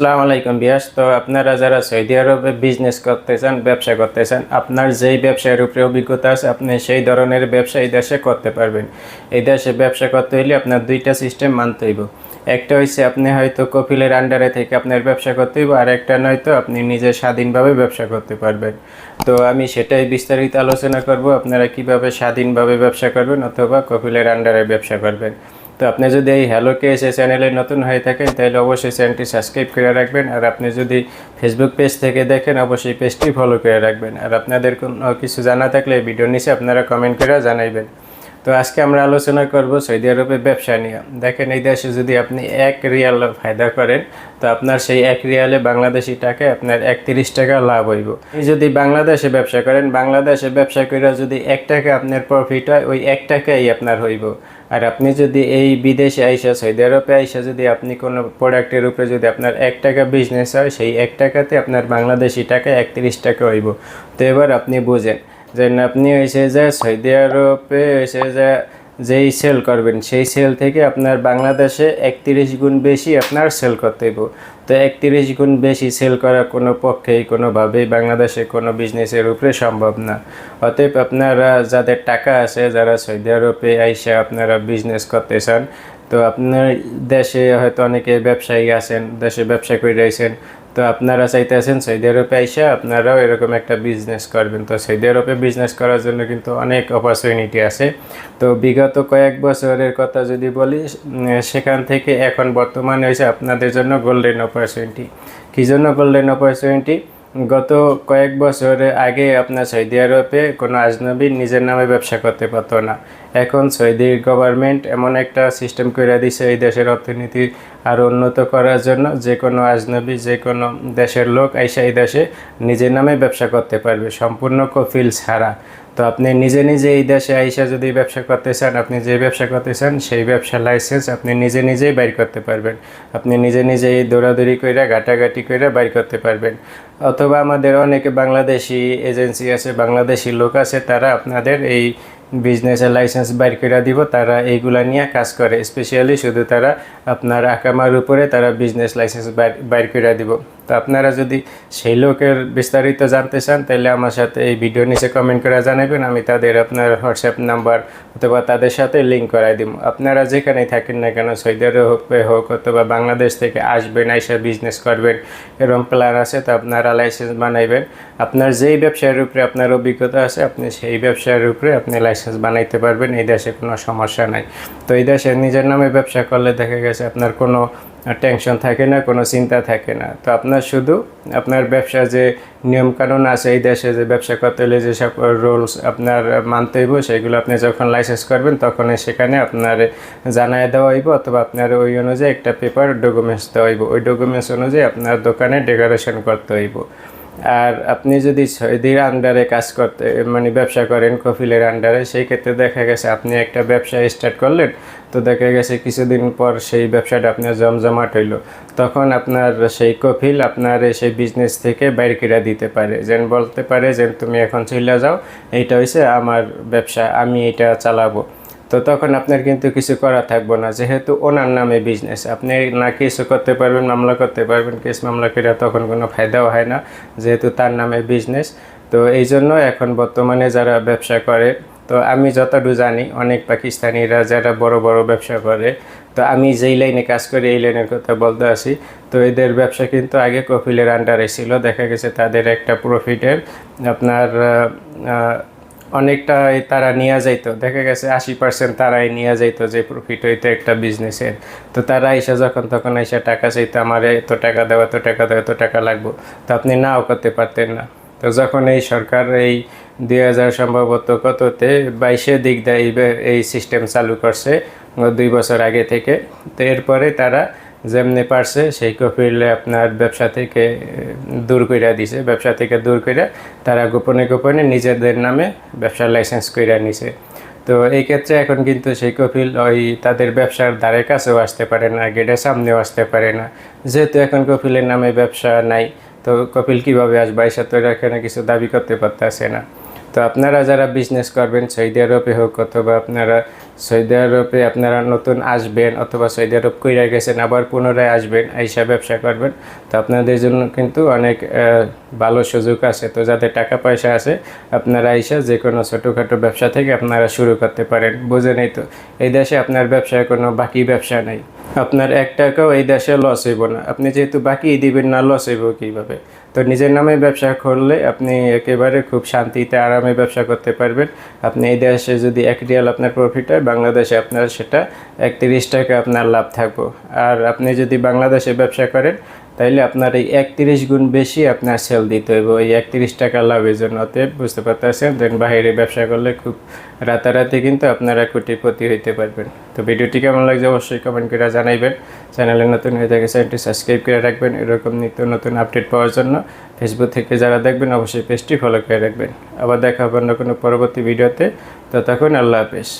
আসসালামু আলাইকুম বিয়াস। তো আপনারা যারা সৌদি আরবে বিজনেস করতে চান ব্যবসা করতে চান আপনার যেই ব্যবসায়ের উপরে অভিজ্ঞতা আছে, আপনি সেই ধরনের ব্যবসা এই দেশে করতে পারবেন। এই দেশে ব্যবসা করতে হলে আপনার দুইটা সিস্টেম মানতে হইব। একটা হচ্ছে আপনি হয়তো কপিলের আন্ডারে থেকে আপনার ব্যবসা করতে হইব, আর একটা নয়তো আপনি নিজে স্বাধীনভাবে ব্যবসা করতে পারবেন। তো আমি সেটাই বিস্তারিত আলোচনা করব, আপনারা কীভাবে স্বাধীনভাবে ব্যবসা করবেন অথবা কপিলের আন্ডারে ব্যবসা করবেন। তো আপনি যদি এই হ্যালো কেএসএ চ্যানেলে নতুন হয়ে থাকেন, তাহলে অবশ্যই চ্যানেলটি সাবস্ক্রাইব করে রাখবেন। আর আপনি যদি ফেসবুক পেজ থেকে দেখেন, অবশ্যই পেজটি ফলো করে রাখবেন। আর আপনাদের কোনো কিছু জানা থাকলে ভিডিও নিচে আপনারা কমেন্ট করে জানাইবেন। তো আজকে আমরা আলোচনা করব সৌদি আরবের ব্যবসা নিয়ে। দেখেন, এই দেশে যদি আপনি এক রিয়াল ফায়দা করেন, তো আপনার সেই এক রিয়ালে বাংলাদেশি টাকায় আপনার একত্রিশ টাকা লাভ হইব। যদি বাংলাদেশে ব্যবসা করেন, বাংলাদেশে ব্যবসা করে যদি এক টাকা আপনার প্রফিট হয়, ওই এক টাকাই আপনার হইব। আর আপনি যদি এই বিদেশে আইসা, সৌদি আরবে আইসা যদি আপনি কোনো প্রোডাক্টের উপরে যদি আপনার এক টাকা বিজনেস হয়, সেই এক টাকাতে আপনার বাংলাদেশি টাকা একত্রিশ টাকা হইব। তো এবার আপনি বোঝেন যে আপনি হয়েছে যে সৌদি আরবে হয়েছে যে যেই সেল করবেন, সেই সেল থেকে আপনার বাংলাদেশে একত্রিশ গুণ বেশি আপনার সেল করতে হইব। তো একত্রিশ গুণ বেশি সেল করা কোনো পক্ষেই, কোনোভাবেই বাংলাদেশে কোনো বিজনেসের উপরে সম্ভব না। অতএব আপনারা যাদের টাকা আছে, যারা সৌদি আরবে আইসা আপনারা বিজনেস করতে চান, তো আপনার দেশে হয়তো অনেকে ব্যবসায়ী আছেন, দেশে ব্যবসা করে রয়েছেন তো আপনারা চাইতেছেন সৌদি আরবে আইসা আপনারাও এরকম একটা বিজনেস করবেন। তো সৌদি আরবে বিজনেস করার জন্য কিন্তু অনেক অপরচুনিটি আছে। তো বিগত কয়েক বছরের কথা যদি বলি সেখান থেকে এখন বর্তমানে হয়েছে আপনাদের জন্য গোল্ডেন অপরচুনিটি কী জন্য গোল্ডেন অপরচুনিটি গত কয়েক বছরের আগে আপনার সৌদি আরবে কোনো আজনবী নিজের নামে ব্যবসা করতে পারতো না। এখন সৌদি গভর্নমেন্ট এমন একটা সিস্টেম করে দিছে এই দেশের অর্থনীতি। আরও উন্নত করার জন্য যে কোনো আজনবী, যে কোনো দেশের লোক আইসা এই দেশে নিজের নামে ব্যবসা করতে পারবে, সম্পূর্ণ কফিল ছাড়া। তো আপনি নিজে নিজে এই দেশে আইসা যদি ব্যবসা করতে চান, আপনি যে ব্যবসা করতে চান, সেই ব্যবসা লাইসেন্স আপনি নিজে নিজেই বাইর করতে পারবেন। আপনি নিজে নিজেই দৌড়াদৌড়ি করে ঘাটাঘাটি করে বাইর করতে পারবেন। অথবা আমাদের অনেকে বাংলাদেশি এজেন্সি আছে, বাংলাদেশি লোক আছে, তারা আপনাদের এই বিজনেসের লাইসেন্স বাইর করে দিব, তারা এইগুলা নিয়ে কাজ করে। স্পেশালি শুধু তারা আপনার আকামার উপরে তারা বিজনেস লাইসেন্স বাইর করে দিব। তো আপনারা যদি সেই লোকের বিস্তারিত জানতে চান, তাহলে আমার সাথে এই ভিডিও নিচে কমেন্ট করে জানাবেন। আমি তাদের আপনার হোয়াটসঅ্যাপ নাম্বার অথবা তাদের সাথে লিঙ্ক করাই দিব। আপনারা যেখানেই থাকেন না কেন সৌদি আরবে হোক অথবা বাংলাদেশ থেকে আসবেন, আইসা বিজনেস করবেন, এরকম প্ল্যান আছে, তো আপনারা লাইসেন্স বানাইবেন। আপনার যেই ব্যবসার উপরে আপনার অভিজ্ঞতা আছে, আপনি সেই ব্যবসার উপরে আপনি লাইসেন্স বানাইতে পারবেন। এই দেশে কোনো সমস্যা নাই। তো এই দেশে নিজের নামে ব্যবসা করলে দেখা গেছে আপনার কোনো টেনশন থাকে না, কোনো চিন্তা থাকে না। তো আপনার শুধু আপনার ব্যবসা যে নিয়মকানুন আছে এই দেশে যে ব্যবসা করতে হলে যেসব রুলস আপনার মানতে হইব, সেগুলো আপনি যখন লাইসেন্স করবেন তখন সেখানে আপনার জানায় দেওয়া হইব অথবা আপনার ওই অনুযায়ী একটা পেপার ডকুমেন্টস দেওয়া হইব। ওই ডকুমেন্টস অনুযায়ী আপনার দোকানে ডেকোরেশন করতে হইব। আর আপনি যদি সৌদির আন্ডারে কাজ করতে মানে ব্যবসা করেন কফিলের আন্ডারে সেই ক্ষেত্রে দেখা গেছে আপনি একটা ব্যবসা স্টার্ট করলেন, তো দেখা গেছে কিছুদিন পর সেই ব্যবসাটা আপনার জমজমাট হইল। তখন আপনার সেই কফিল আপনার সেই বিজনেস থেকে বাইর করে দিতে পারে। যেন বলতে পারে যে তুমি এখন চলে যাও, এইটা হয়েছে আমার ব্যবসা, আমি এটা চালাবো। তো তখন আপনার কিন্তু কিছু করা থাকব না। যেহেতু ওনার নামে বিজনেস আপনি না কিছু করতে পারবেন, মামলা করতে পারবেন কেস মামলা করে তখন কোনো ফায়দাও হয় না, যেহেতু তার নামে বিজনেস তো এই জন্য এখন বর্তমানে যারা ব্যবসা করে, তো আমি যতটুকু জানি, অনেক পাকিস্তানিরা যারা বড় বড় ব্যবসা করে, তো আমি যেই লাইনে কাজ করি, এই লাইনের কথা বলতে আসি। তো এদের ব্যবসা কিন্তু আগে কপিলের আন্ডারে ছিল, দেখা গেছে তাদের একটা প্রফিটের আপনার অনেকটা তারা নিয়ে যাইতো। দেখা গেছে আশি পার্সেন্ট তারাই নিয়ে যাইতো যে প্রফিট হইতো একটা বিজনেসের তো তারা এসে যখন তখন এসে টাকা চাইতো, আমার এত টাকা দেওয়া এত টাকা দেওয়া এত টাকা লাগবো। তো আপনি নাও করতে পারতেন না। তো যখন এই সরকার এই দুই হাজার সম্ভবত কততে বাইশে দিক দেয় এই এই সিস্টেম চালু করছে, দুই বছর আগে থেকে, তো এরপরে তারা যেমনি পারছে, সেই কপিলে আপনার ব্যবসা থেকে দূর কইরা দিছে। ব্যবসা থেকে দূর কইরা তারা গোপনে গোপনে নিজেদের নামে ব্যবসার লাইসেন্স কইরা নিছে। তো এই ক্ষেত্রে এখন কিন্তু সেই কপিল ওই তাদের ব্যবসার ধারে কাছেও আসতে পারে না, গেটের সামনেও আসতে পারে না। যেহেতু এখন কপিলের নামে ব্যবসা নাই, তো কপিল কীভাবে আসবে? এসে তো এখানে কিছু দাবি করতে পারতেছে না। তো আপনারা যারা বিজনেস করবেন, সৌদি আরবে হোক অথবা আপনারা, সৌদি আরবে আপনারা নতুন আসবেন অথবা সৌদি আরব কইরা গেছেন, আবার পুনরায় আসবেন, আইসা ব্যবসা করবেন, তো আপনাদের জন্য কিন্তু অনেক ভালো সুযোগ আছে। তো যাদের টাকা পয়সা আছে, আপনারা আইসা যে কোনো ছোটোখাটো ব্যবসা থেকে আপনারা শুরু করতে পারেন। বুঝেনই তো? এই দেশে আপনার ব্যবসায় কোনো বাকি ব্যবসা নেই। আপনার এক টাকাও এই দেশে লস হইব না। আপনি যেহেতু বাকি দিবেন, না লস হইব কীভাবে? তো নিজের নামে ব্যবসা করলে আপনি একেবারে খুব শান্তিতে আরামে ব্যবসা করতে পারবেন। আপনি এই দেশে যদি এক রিয়াল আপনার প্রফিট হয়, বাংলাদেশে আপনার সেটা একত্রিশ টাকা আপনার লাভ থাকব। আর আপনি যদি বাংলাদেশে ব্যবসা করেন তাইলে আপনার এই একত্রিশ গুণ বেশি আপনার সেল দিতে হবে ওই একত্রিশ টাকা লাভের জন্য। বুঝতে পারতেছেন? দেন বাইরে ব্যবসা করলে খুব রাতারাতি কিন্তু আপনারা কোটিপতি হইতে পারবেন। তো ভিডিওটি কেমন লাগছে অবশ্যই কমেন্ট করে জানাইবেন। চ্যানেলে নতুন হয়ে থাকে চ্যানেলটি সাবস্ক্রাইব করে রাখবেন। এরকম নিত্য নতুন আপডেট পাওয়ার জন্য ফেসবুক থেকে যারা দেখবেন, অবশ্যই পেজটি ফলো করে রাখবেন। আবার দেখা হবে অন্য কোনো পরবর্তী ভিডিওতে। ততক্ষণ আল্লাহ হাফেজ।